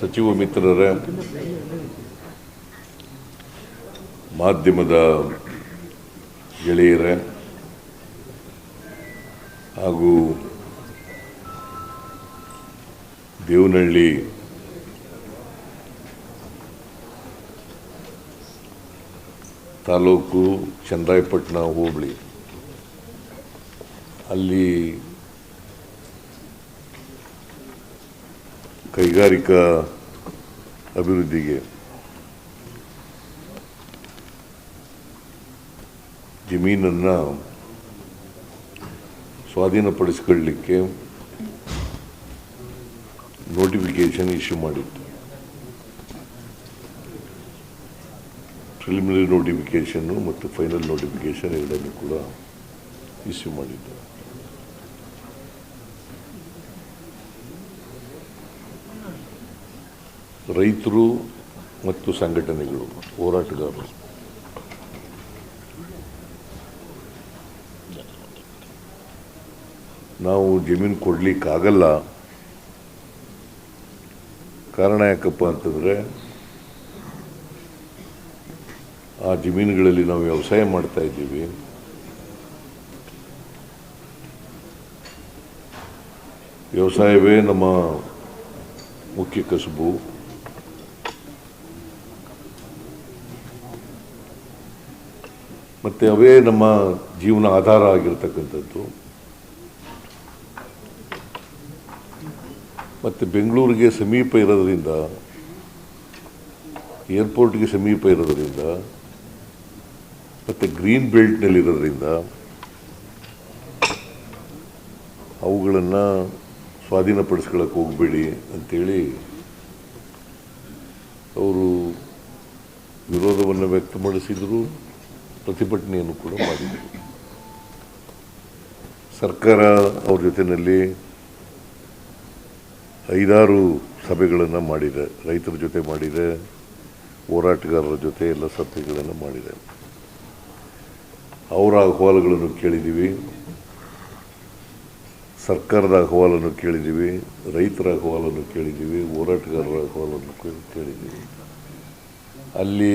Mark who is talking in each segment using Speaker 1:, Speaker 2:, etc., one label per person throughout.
Speaker 1: ಸಚಿವ ಮಿತ್ರರೇ ಮಾಧ್ಯಮದ ಗೆಳೆಯರೇ ಹಾಗೂ ದೇವನಹಳ್ಳಿ ತಾಲೂಕು ಚಂದ್ರಾಯಪಟ್ಟಣ ಹೋಬಳಿ. ಅಲ್ಲಿ ಕೈಗಾರಿಕಾ ಅಭಿವೃದ್ಧಿಗೆ ಜಮೀನನ್ನು ಸ್ವಾಧೀನಪಡಿಸ್ಕೊಳ್ಳಿಕ್ಕೆ ನೋಟಿಫಿಕೇಶನ್ ಇಶ್ಯೂ ಮಾಡಿತ್ತು. ಪ್ರಿಲಿಮಿನರಿ ನೋಟಿಫಿಕೇಶನ್ನು ಮತ್ತು ಫೈನಲ್ ನೋಟಿಫಿಕೇಶನ್ ಎರಡನ್ನು ಕೂಡ ಇಶ್ಯೂ ಮಾಡಿದ್ದು ರೈತರು ಮತ್ತು ಸಂಘಟನೆಗಳು, ಹೋರಾಟಗಾರರು. ನಾವು ಜಮೀನು ಕೊಡ್ಲಿಕ್ಕಾಗಲ್ಲ. ಕಾರಣ ಯಾಕಪ್ಪ ಅಂತಂದರೆ, ಆ ಜಮೀನುಗಳಲ್ಲಿ ನಾವು ವ್ಯವಸಾಯ ಮಾಡ್ತಾ ಇದ್ದೀವಿ. ವ್ಯವಸಾಯವೇ ನಮ್ಮ ಮುಖ್ಯ ಕಸುಬು. ಮತ್ತು ಅವೇ ನಮ್ಮ ಜೀವನ ಆಧಾರ ಆಗಿರತಕ್ಕಂಥದ್ದು. ಮತ್ತು ಬೆಂಗಳೂರಿಗೆ ಸಮೀಪ ಇರೋದರಿಂದ, ಏರ್ಪೋರ್ಟ್ಗೆ ಸಮೀಪ ಇರೋದರಿಂದ, ಮತ್ತು ಗ್ರೀನ್ ಬೆಲ್ಟ್ನಲ್ಲಿರೋದ್ರಿಂದ ಅವುಗಳನ್ನು ಸ್ವಾಧೀನಪಡಿಸ್ಕೊಳ್ಳೋಕೆ ಹೋಗಬೇಡಿ ಅಂಥೇಳಿ ಅವರು ವಿರೋಧವನ್ನು ವ್ಯಕ್ತಪಡಿಸಿದರು. ಪ್ರತಿಭಟನೆಯನ್ನು ಕೂಡ ಮಾಡಿದರು. ಸರ್ಕಾರ ಅವ್ರ ಜೊತೆಯಲ್ಲಿ ಐದಾರು ಸಭೆಗಳನ್ನು ಮಾಡಿದೆ. ರೈತರ ಜೊತೆ ಮಾಡಿದೆ, ಹೋರಾಟಗಾರರ ಜೊತೆ ಎಲ್ಲ ಸಭೆಗಳನ್ನು ಮಾಡಿದೆ. ಅವರ ಅಹವಾಲುಗಳನ್ನು ಕೇಳಿದ್ದೀವಿ. ಸರ್ಕಾರದ ಅಹವಾಲನ್ನು ಕೇಳಿದ್ದೀವಿ, ರೈತರ ಅಹವಾಲನ್ನು ಕೇಳಿದ್ದೀವಿ, ಹೋರಾಟಗಾರರ ಅಹವಾಲನ್ನು ಕೇಳಿದ್ದೀವಿ. ಅಲ್ಲಿ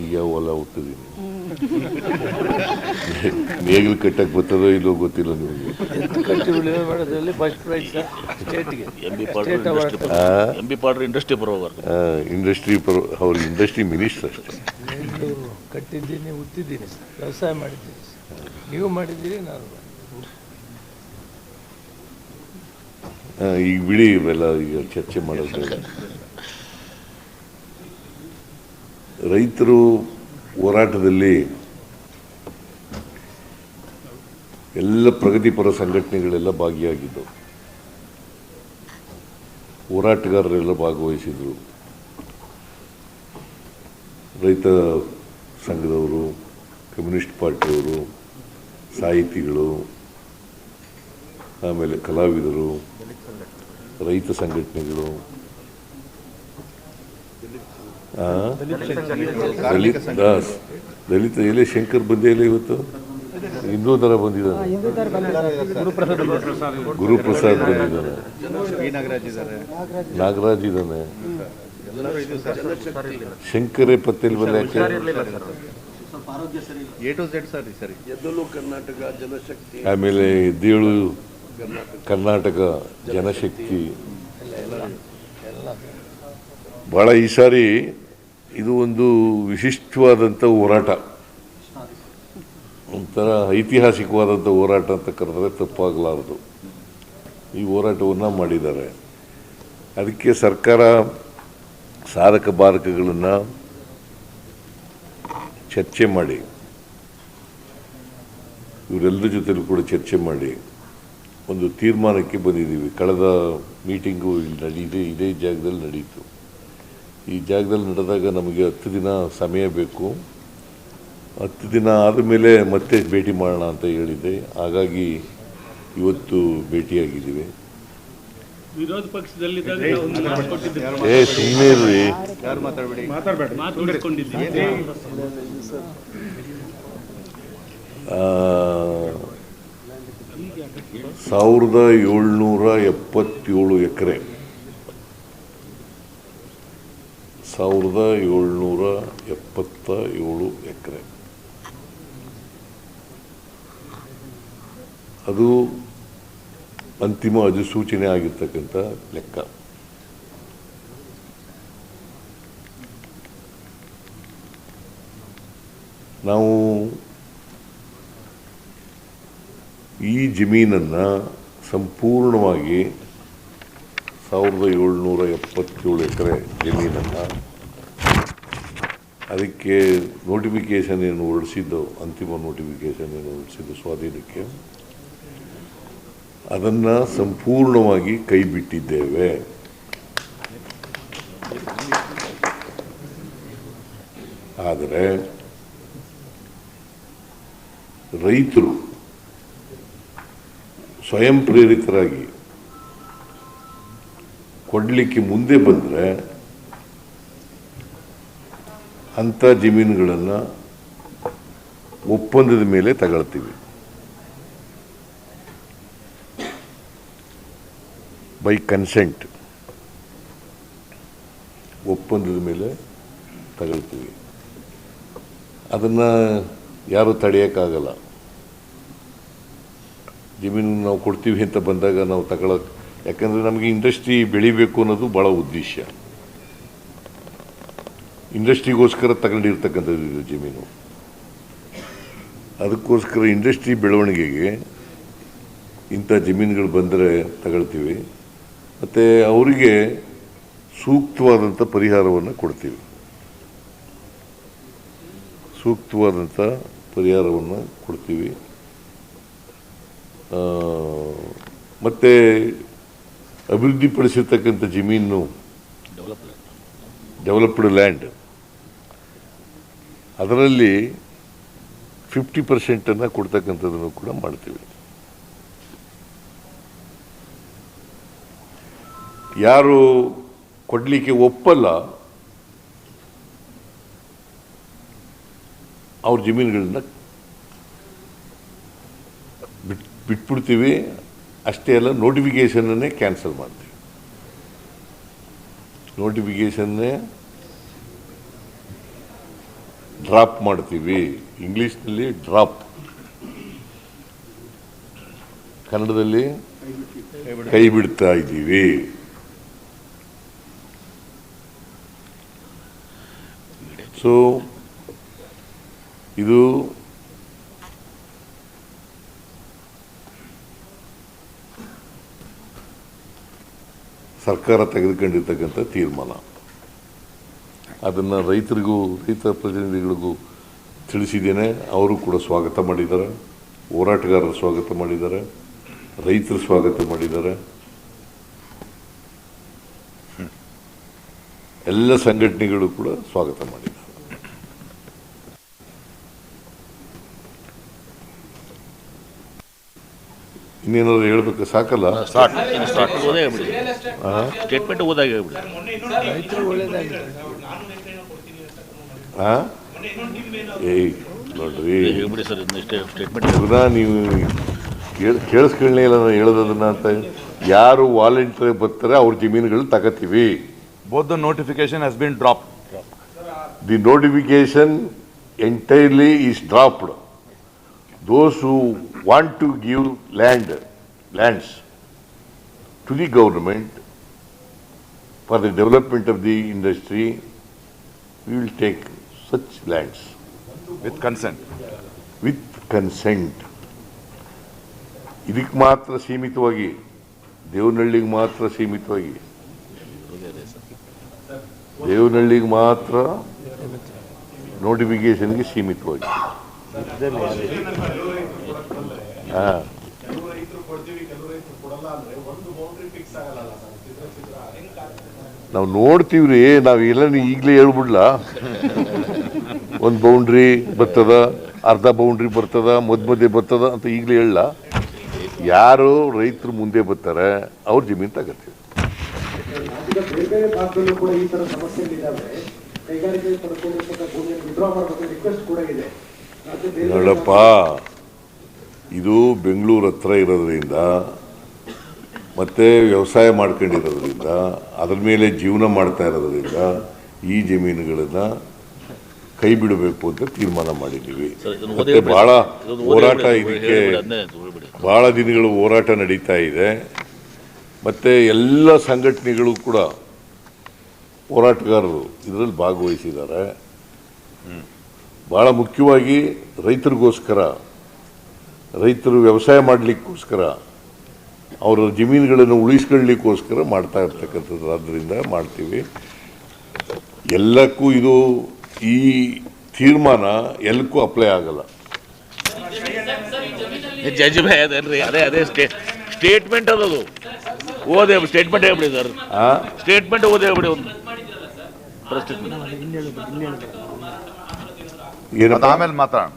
Speaker 1: ಈಗ ಹೊಲ ಹೋಗ್ತಿದ್ದೀನಿ ನೇಗಿಲು ಕಟ್ಟಕ್ಕೆ ಬರ್ತದೋ ಇಲ್ಲೋ ಗೊತ್ತಿಲ್ಲ ನಿಮಗೆ.
Speaker 2: ಕಟ್ಟಿ ಫಸ್ಟ್ ಪ್ರೈಸ್ ಸ್ಟೇಟ್ಗೆ
Speaker 3: ಎಂ ಬಿ ಪಾಡ್ರಿ ಇಂಡಸ್ಟ್ರಿ ಎಂ ಬಿ ಇಂಡಸ್ಟ್ರಿ ಬರೋವರ್ಗ
Speaker 1: ಇಂಡಸ್ಟ್ರಿ ಪರ ಅವ್ರ ಇಂಡಸ್ಟ್ರಿ ಮಿನಿಸ್ಟರ್ ಅಷ್ಟೇ.
Speaker 2: ಕಟ್ಟಿದ್ದೀನಿ ಉತ್ತಿದ್ದೀನಿ ಸರ್ ವ್ಯವಸಾಯ ಮಾಡಿದ್ದೀನಿ ಸರ್ ನೀವು ಮಾಡಿದ್ದೀರಿ ನಾನು
Speaker 1: ಈಗ ಬಿಡಿ ಇವೆಲ್ಲ ಈಗ ಚರ್ಚೆ ಮಾಡೋದು ಬೇಡ ರೈತರು ಹೋರಾಟದಲ್ಲಿ ಎಲ್ಲ ಪ್ರಗತಿಪರ ಸಂಘಟನೆಗಳೆಲ್ಲ ಭಾಗಿಯಾಗಿದ್ದವು ಹೋರಾಟಗಾರರೆಲ್ಲ ಭಾಗವಹಿಸಿದರು ರೈತ ಸಂಘದವರು, ಕಮ್ಯುನಿಸ್ಟ್ ಪಾರ್ಟಿಯವರು, ಸಾಹಿತಿಗಳು, ಆಮೇಲೆ ಕಲಾವಿದರು, ರೈತ ಸಂಘಟನೆಗಳು? ದಲಿತ ದಾಸ್. ದಲಿತ ಎಲೆ ಶಂಕರ್ ಬಂದೇ ಇಲ್ಲ ಇವತ್ತು? ಹಿಂದೂ ದರ ಬಂದಿದ್ದಾನೆ ಗುರುಪ್ರಸಾದ್ ಬಂದಿದ್ದಾನೆ ನಾಗರಾಜ್ ಇದ್ದಾನೆ. ಶಂಕರೇ ಪತ್ತೇಲ್ ಬಂದ ಯಾಕೆ?
Speaker 4: ಎ ಟು ಝೆಡ್ ಸರ್ ಸರಿ
Speaker 1: ಆಮೇಲೆ ಎದ್ದೇಳು ಕರ್ನಾಟಕ ಜನಶಕ್ತಿ. ಭಾಳ ಈ ಸಾರಿ ಇದು ಒಂದು ವಿಶಿಷ್ಟವಾದಂಥ ಹೋರಾಟ. ಒಂಥರ ಐತಿಹಾಸಿಕವಾದಂಥ ಹೋರಾಟ ಅಂತ ಕರೆದ್ರೆ ತಪ್ಪಾಗಲಾರದು. ಈ ಹೋರಾಟವನ್ನು ಮಾಡಿದ್ದಾರೆ. ಅದಕ್ಕೆ ಸರ್ಕಾರ ಸಾಧಕ ಬಾಧಕಗಳನ್ನು ಚರ್ಚೆ ಮಾಡಿ, ಇವರೆಲ್ಲರ ಜೊತೆಲೂ ಕೂಡ ಚರ್ಚೆ ಮಾಡಿ ಒಂದು ತೀರ್ಮಾನಕ್ಕೆ ಬಂದಿದ್ದೀವಿ. ಕಳೆದ ಮೀಟಿಂಗು ಇಲ್ಲಿ ನಡೀದೆ, ಇದೇ ಜಾಗದಲ್ಲಿ ನಡೀತು. ಈ ಜಾಗದಲ್ಲಿ ನಡೆದಾಗ ನಮಗೆ ಹತ್ತು ದಿನ ಸಮಯ ಬೇಕು. ಹತ್ತು ದಿನ ಆದಮೇಲೆ ಮತ್ತೆ ಭೇಟಿ ಮಾಡೋಣ ಅಂತ ಹೇಳಿದ್ದೆ. ಹಾಗಾಗಿ ಇವತ್ತು ಭೇಟಿಯಾಗಿದ್ದೀವಿ.
Speaker 3: ವಿರೋಧ ಪಕ್ಷದಲ್ಲಿ
Speaker 1: ಏ ಸುಮ್ಮನೆ ಇರ್ರಿ.
Speaker 3: ಮಾತು ಉಳಿಸ್ಕೊಂಡಿದ್ದೀವಿ
Speaker 1: ಆ, ಸಾವಿರದ ಏಳ್ನೂರ ಎಪ್ಪತ್ತೇಳು ಎಕರೆ. ಸಾವಿರದ ಏಳ್ನೂರ ಎಪ್ಪತ್ತ ಏಳು ಎಕರೆ. ಅದು ಅಂತಿಮ ಅಧಿಸೂಚನೆ ಆಗಿರ್ತಕ್ಕಂಥ ಲೆಕ್ಕ. ನಾವು ಈ ಜಮೀನನ್ನು ಸಂಪೂರ್ಣವಾಗಿ ಸಾವಿರದ ಏಳ್ನೂರ ಎಪ್ಪತ್ತೇಳು ಎಕರೆ ಜಮೀನನ್ನು ಅದಕ್ಕೆ ನೋಟಿಫಿಕೇಶನ್ ಏನು ಹೊರಡಿಸಿದ್ದು ಅಂತಿಮ ನೋಟಿಫಿಕೇಶನ್ ಏನು ಹೊರಡಿಸಿದ್ದು ಸ್ವಾಧೀನಕ್ಕೆ. ಅದನ್ನು ಸಂಪೂರ್ಣವಾಗಿ ಕೈ ಬಿಟ್ಟಿದ್ದೇವೆ ಆದರೆ ರೈತರು ಸ್ವಯಂ ಪ್ರೇರಿತರಾಗಿ ಕೊಡಲಿಕ್ಕೆ ಮುಂದೆ ಬಂದರೆ ಅಂಥ ಜಮೀನುಗಳನ್ನು ಒಪ್ಪಂದದ ಮೇಲೆ ತಗೊಳ್ತೀವಿ. ಬೈ ಕನ್ಸೆಂಟ್ ಒಪ್ಪಂದದ ಮೇಲೆ ತಗೊಳ್ತೀವಿ. ಅದನ್ನು ಯಾರು ತಡೆಯೋಕ್ಕಾಗಲ್ಲ. ಜಮೀನು ನಾವು ಕೊಡ್ತೀವಿ ಅಂತ ಬಂದಾಗ ನಾವು ತಗೊಳಕ್ಕೆ ಯಾಕಂದರೆ ನಮಗೆ ಇಂಡಸ್ಟ್ರಿ ಬೆಳಿಬೇಕು ಅನ್ನೋದು ಭಾಳ ಉದ್ದೇಶ. ಇಂಡಸ್ಟ್ರಿಗೋಸ್ಕರ ತಗೊಂಡಿರ್ತಕ್ಕಂಥದ್ದು ಇದು ಜಮೀನು. ಅದಕ್ಕೋಸ್ಕರ ಇಂಡಸ್ಟ್ರಿ ಬೆಳವಣಿಗೆಗೆ ಇಂಥ ಜಮೀನುಗಳು ಬಂದರೆ ತಗೊಳ್ತೀವಿ. ಮತ್ತು ಅವರಿಗೆ ಸೂಕ್ತವಾದಂಥ ಪರಿಹಾರವನ್ನು ಕೊಡ್ತೀವಿ. ಸೂಕ್ತವಾದಂಥ ಪರಿಹಾರವನ್ನು ಕೊಡ್ತೀವಿ. ಮತ್ತು ಮತ್ತೆ ಅಭಿವೃದ್ಧಿಪಡಿಸಿರ್ತಕ್ಕಂಥ ಜಮೀನು ಡೆವಲಪ್ಡ್ ಲ್ಯಾಂಡ್ ಅದರಲ್ಲಿ ಫಿಫ್ಟಿ ಪರ್ಸೆಂಟನ್ನು ಕೊಡ್ತಕ್ಕಂಥದ್ದನ್ನು ಕೂಡ ಮಾಡ್ತೀವಿ. ಯಾರು ಕೊಡಲಿಕ್ಕೆ ಒಪ್ಪಲ್ಲ, ಅವ್ರ ಜಮೀನುಗಳನ್ನ ಬಿಟ್, ಬಿಟ್ಬಿಡ್ತೀವಿ. ಅಷ್ಟೇ ಅಲ್ಲ ನೋಟಿಫಿಕೇಷನನ್ನೇ ಕ್ಯಾನ್ಸಲ್ ಮಾಡ್ತೀವಿ. ನೋಟಿಫಿಕೇಷನ್ನೇ ಡ್ರಾಪ್ ಮಾಡ್ತೀವಿ. ಇಂಗ್ಲೀಷ್ನಲ್ಲಿ ಡ್ರಾಪ್. ಕನ್ನಡದಲ್ಲಿ ಕೈ ಬಿಡ್ತಾ ಇದ್ದೀವಿ. ಸೊ ಇದು ಸರ್ಕಾರ ತೆಗೆದುಕೊಂಡಿರ್ತಕ್ಕಂಥ ತೀರ್ಮಾನ. ಅದನ್ನು ರೈತರಿಗೂ, ರೈತ ಪ್ರತಿನಿಧಿಗಳಿಗೂ ತಿಳಿಸಿದ್ದೇನೆ. ಅವರು ಕೂಡ ಸ್ವಾಗತ ಮಾಡಿದ್ದಾರೆ. ಹೋರಾಟಗಾರರು ಸ್ವಾಗತ ಮಾಡಿದ್ದಾರೆ. ರೈತರು ಸ್ವಾಗತ ಮಾಡಿದ್ದಾರೆ. ಎಲ್ಲ ಸಂಘಟನೆಗಳು ಕೂಡ ಸ್ವಾಗತ ಮಾಡಿದ್ದಾರೆ. ಇನ್ನೇನಾದ್ರು ಹೇಳ್ಬೇಕು ಸಾಕಲ್ಲ?
Speaker 4: ಸ್ಟೇಟ್ಮೆಂಟ್ ಓದಾಗಿ ಹೇಳ್ಬಿಡಿ
Speaker 1: ಆ? ಏಯ್ ನೋಡ್ರಿ.
Speaker 4: ಹೇಳ್ಬಿಡಿ ಸರ್ ಇನ್ನಷ್ಟೇ ಸ್ಟೇಟ್ಮೆಂಟ್
Speaker 1: ಪುನಃ ನೀವು ಕೇಳ್- ಕೇಳಿಸ್ಕೊಳ್ಳೇ ಇಲ್ಲ ನಾನು ಹೇಳೋದನ್ನ ಅಂತ. ಯಾರು ವಾಲಂಟಿಯರ್ ಬರ್ತಾರೆ ಅವ್ರ ಜಮೀನುಗಳು ತಗೋತೀವಿ.
Speaker 5: Both notification has been dropped
Speaker 1: the notification entirely is dropped those Who want to give land lands to the government for the development of the industry we will take such lands
Speaker 5: With consent.
Speaker 1: With consent ಇದಕ್ಕೆ ಮಾತ್ರ ಸೀಮಿತವಾಗಿ ದೇವನಹಳ್ಳಿಗೆ ಮಾತ್ರ ಸೀಮಿತವಾಗಿ ದೇವನಹಳ್ಳಿಗೆ ಮಾತ್ರ ನೋಟಿಫಿಕೇಶನ್ಗೆ ಸೀಮಿತವಾಗಿ ಹಾ. ನಾವು ನೋಡ್ತೀವ್ರಿ ನಾವು ಎಲ್ಲ ಈಗಲೇ ಹೇಳ್ಬಿಡ್ಲ. ಒಂದು ಬೌಂಡ್ರಿ ಬರ್ತದ ಅರ್ಧ ಬೌಂಡ್ರಿ ಬರ್ತದ ಮಧ್ಯ ಮಧ್ಯೆ ಬರ್ತದ ಅಂತ ಈಗಲೇ ಹೇಳಲ್ಲ. ಯಾರು ರೈತರು ಮುಂದೆ ಬರ್ತಾರೆ ಅವ್ರ ಜಮೀನು ತಗತ್ತೀವಿ ನೋಡಪ್ಪ ಇದು ಬೆಂಗಳೂರು ಹತ್ರ ಇರೋದ್ರಿಂದ ಮತ್ತು ವ್ಯವಸಾಯ ಮಾಡ್ಕೊಂಡಿರೋದ್ರಿಂದ ಅದ್ರ ಮೇಲೆ ಜೀವನ ಮಾಡ್ತಾ ಇರೋದ್ರಿಂದ ಈ ಜಮೀನುಗಳನ್ನು ಕೈ ಬಿಡಬೇಕು ಅಂತ ತೀರ್ಮಾನ ಮಾಡಿದ್ದೀವಿ. ಮತ್ತು
Speaker 4: ಭಾಳ
Speaker 1: ಹೋರಾಟ ಇದಕ್ಕೆ
Speaker 4: ಭಾಳ
Speaker 1: ಬಹಳ ದಿನಗಳು ಹೋರಾಟ ನಡೀತಾ ಇದೆ. ಮತ್ತು ಎಲ್ಲ ಸಂಘಟನೆಗಳು ಕೂಡ ಹೋರಾಟಗಾರರು ಇದರಲ್ಲಿ ಭಾಗವಹಿಸಿದ್ದಾರೆ. ಭಾಳ ಮುಖ್ಯವಾಗಿ ರೈತರಿಗೋಸ್ಕರ ರೈತರು ವ್ಯವಸಾಯ ಮಾಡಲಿಕ್ಕೋಸ್ಕರ ಅವರ ಜಮೀನುಗಳನ್ನು ಉಳಿಸ್ಕೊಳ್ಳಿಕ್ಕೋಸ್ಕರ ಮಾಡ್ತಾ ಇರ್ತಕ್ಕಂಥದ್ದು ಆದ್ದರಿಂದ ಮಾಡ್ತೀವಿ. ಎಲ್ಲಕ್ಕೂ ಇದು ಈ ತೀರ್ಮಾನ ಎಲ್ಲಕ್ಕೂ ಅಪ್ಲೈ ಆಗಲ್ಲ.
Speaker 4: ಜಜ್ ಭಯ ಅದೇನ್ರಿ ಅದೇ ಅದೇ ಸ್ಟೇ ಸ್ಟೇಟ್ಮೆಂಟ್ ಅದದು ಓದೇ ಸ್ಟೇಟ್ಮೆಂಟ್ ಹೇಳ್ಬಿಡಿ ಸರ್. ಸ್ಟೇಟ್ಮೆಂಟ್ ಓದೇ ಹೇಳ್ಬಿಡಿ ಒಂದು. ಏನು
Speaker 5: ಅದು
Speaker 1: ಏನಪ್ಪ?
Speaker 5: ಆಮೇಲೆ ಮಾತಾಡೋಣ.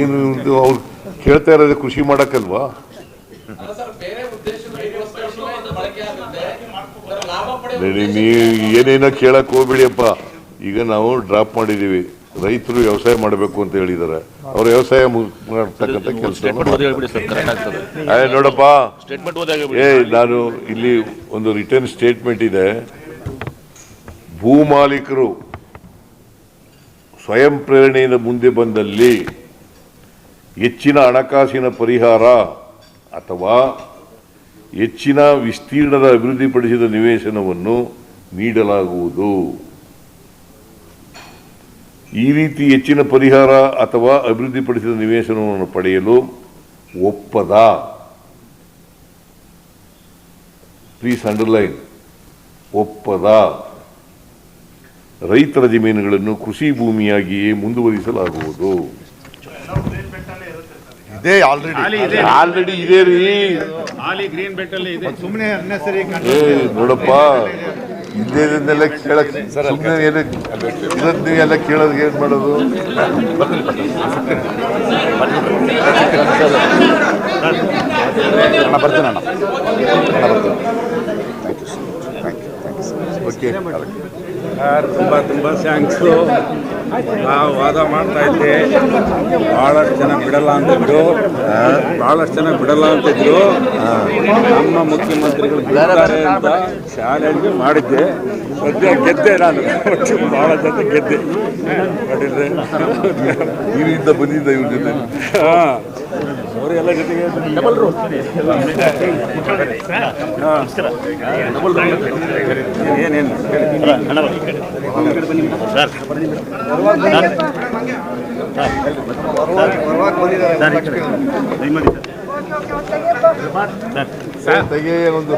Speaker 1: ಏನು ಅವ್ರು ಕೇಳ್ತಾ ಇರೋದೇ ಕೃಷಿ ಮಾಡಕ್ಕಲ್ವಾ? ನೀವು ಏನೇನೋ ಕೇಳಕ್ ಹೋಗ್ಬಿಡಿಯಪ್ಪ. ಈಗ ನಾವು ಡ್ರಾಪ್ ಮಾಡಿದೀವಿ ರೈತರು ವ್ಯವಸಾಯ ಮಾಡಬೇಕು ಅಂತ ಹೇಳಿದ್ದಾರೆ. ಅವ್ರ ವ್ಯವಸಾಯ ಮಾಡ್ತಕ್ಕಂಥ ಕೆಲಸ ನೋಡಪ್ಪ. ಏ ನಾನು ಇಲ್ಲಿ ಒಂದು ರಿಟರ್ನ್ ಸ್ಟೇಟ್ಮೆಂಟ್ ಇದೆ. ಭೂ ಮಾಲೀಕರು ಸ್ವಯಂ ಪ್ರೇರಣೆಯಿಂದ ಮುಂದೆ ಬಂದಲ್ಲಿ ಹೆಚ್ಚಿನ ಹಣಕಾಸಿನ ಪರಿಹಾರ ಅಥವಾ ಹೆಚ್ಚಿನ ವಿಸ್ತೀರ್ಣದ ಅಭಿವೃದ್ಧಿಪಡಿಸಿದ ನಿವೇಶನವನ್ನು ನೀಡಲಾಗುವುದು. ಈ ರೀತಿ ಹೆಚ್ಚಿನ ಪರಿಹಾರ ಅಥವಾ ಅಭಿವೃದ್ಧಿಪಡಿಸಿದ ನಿವೇಶನವನ್ನು ಪಡೆಯಲು ಒಪ್ಪದ. ಪ್ಲೀಸ್ ಅಂಡರ್ಲೈನ್ ಒಪ್ಪದ. ರೈತರ ಜಮೀನುಗಳನ್ನು ಕೃಷಿ ಭೂಮಿಯಾಗಿಯೇ ಮುಂದುವರಿಸಲಾಗುವುದು.
Speaker 5: ಇದೇ ಆಲ್ರೆಡಿ
Speaker 1: ಆಲ್ರೆಡಿ ಇದೆ. ರೀ.
Speaker 3: ಹಾಲಿ ಗ್ರೀನ್ ಬೆಲ್ಟ್ ಅಲ್ಲಿ ಇದೆ.
Speaker 6: ಸುಮ್ಮನೆ
Speaker 1: ನೋಡಪ್ಪ. ಇದ್ದೇದನ್ನೆಲ್ಲ ಕೇಳಕ್ ಸುಮ್ಮನೆ ಏನಕ್ಕೆ ಇದನ್ನ ಎಲ್ಲ ಕೇಳೋದಕ್ಕೆ ಏನ್ ಮಾಡೋದು?
Speaker 5: ಅಣ್ಣ ಬರ್ತೀನಿ ಅಣ್ಣ.
Speaker 1: ಓಕೆ
Speaker 7: ಸರ್ ತುಂಬ ತುಂಬ ಥ್ಯಾಂಕ್ಸು ನಾವು ವಾದ ಮಾಡ್ತಾ ಇದ್ದೆ. ಭಾಳಷ್ಟು ಜನ ಬಿಡಲ್ಲ ಅಂತಿದ್ರು ಭಾಳಷ್ಟು ಜನ ಬಿಡಲ್ಲ ಅಂತಿದ್ರು ನಮ್ಮ ಮುಖ್ಯಮಂತ್ರಿಗಳು ಬಿಡ್ತಾರೆ ಅಂತ ಚಾಲೆಂಜ್ ಮಾಡಿದ್ದೆ. ಸದ್ಯ ಗೆದ್ದೆ ನಾನು. ಭಾಳ ಜನ ಗೆದ್ದೆ. ಮಾಡಿದ್ರೆ.
Speaker 1: ಇದರಿಂದ ಬಂದಿದ್ದ ಇವ್ರ ಜೊತೆ?
Speaker 7: ಹಾಂ. ಅವರೆಲ್ಲ ಜೊತೆಗೆ ಡಬಲ್ ರೂಮ್ ಏನೇನು
Speaker 1: ತೆಗೆಯ ಒಂದು